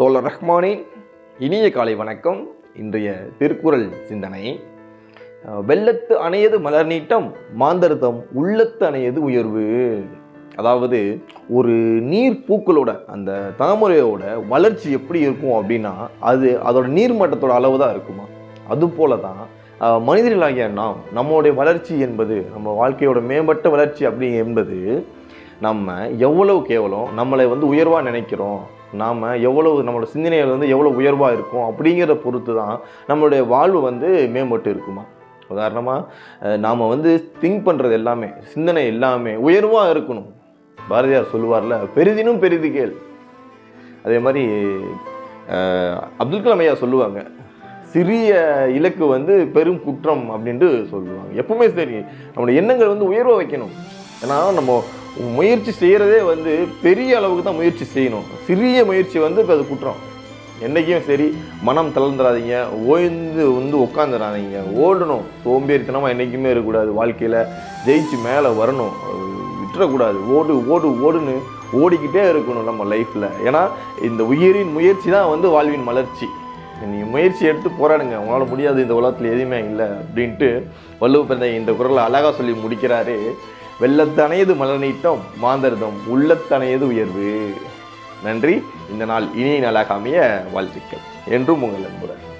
தோழர் ரஹ்மானின் இனிய காலை வணக்கம். இன்றைய திருக்குறள் சிந்தனை. வெள்ளத்து அணையது மலர் நீட்டம் மாந்தர்தம் உள்ளத்து அணையது உயர்வு. அதாவது ஒரு நீர் பூக்களோட அந்த தாமரையோட வளர்ச்சி எப்படி இருக்கும் அப்படின்னா அது அதோட நீர்மட்டத்தோட அளவு தான் இருக்குமா? அதுபோல தான் மனிதர்களாகிய நாம் நம்மளுடைய வளர்ச்சி என்பது நம்ம வாழ்க்கையோட மேம்பட்ட வளர்ச்சி அப்படி என்பது நம்ம எவ்வளவு கேவலம் நம்மளை வந்து உயர்வாக நினைக்கிறோம் நாம் எவ்வளவு நம்மளோட சிந்தனைகள் வந்து எவ்வளோ உயர்வாக இருக்கும் அப்படிங்கிறத பொறுத்து தான் நம்மளுடைய வாழ்வு வந்து மேம்பட்டு இருக்குமா? உதாரணமாக நாம் வந்து திங்க் பண்ணுறது எல்லாமே சிந்தனை எல்லாமே உயர்வாக இருக்கணும். பாரதியார் சொல்லுவார்ல பெரிதினும் பெரிது கேள். அதே மாதிரி அப்துல் கலாம் ஐயா சொல்லுவாங்க சிறிய இலக்கு வந்து பெரும் குற்றம் அப்படின்ட்டு சொல்லுவாங்க. எப்பவுமே சரி நம்மளுடைய எண்ணங்கள் வந்து உயர்வாக வைக்கணும். ஏன்னா நம்ம முயற்சி செய்கிறதே வந்து பெரிய அளவுக்கு தான் முயற்சி செய்யணும். சிறிய முயற்சி வந்து இப்போ அது குற்றம். என்றைக்கும் சரி மனம் தளர்ந்துடாதீங்க ஓய்ந்து வந்து உட்காந்துடாதீங்க ஓடணும். சோம்பேறித்தனமாக என்றைக்குமே இருக்கக்கூடாது வாழ்க்கையில். ஜெயிச்சு மேலே வரணும். விட்டுறக்கூடாது. ஓடு ஓடு ஓடுன்னு ஓடிக்கிட்டே இருக்கணும் நம்ம லைஃப்பில் ஏன்னா இந்த உயிரின் முயற்சி தான் வந்து வாழ்வின் மலர்ச்சி. நீங்கள் முயற்சி எடுத்து போராடுங்க. உங்களால் முடியாது இந்த உலகத்தில் எதுவுமே இல்லை அப்படின்ட்டு வள்ளுவ பிறந்த இந்த குரலை அழகாக சொல்லி முடிக்கிறாரு. வெள்ளத்தனையது மலர் மாந்தர்தம் உள்ளத்தனையது உயர்வு. நன்றி. இந்த நாள் இனிய நாளாக அமைய வாழ்த்துக்கள். என்றும் உங்கள் அன்புடன்.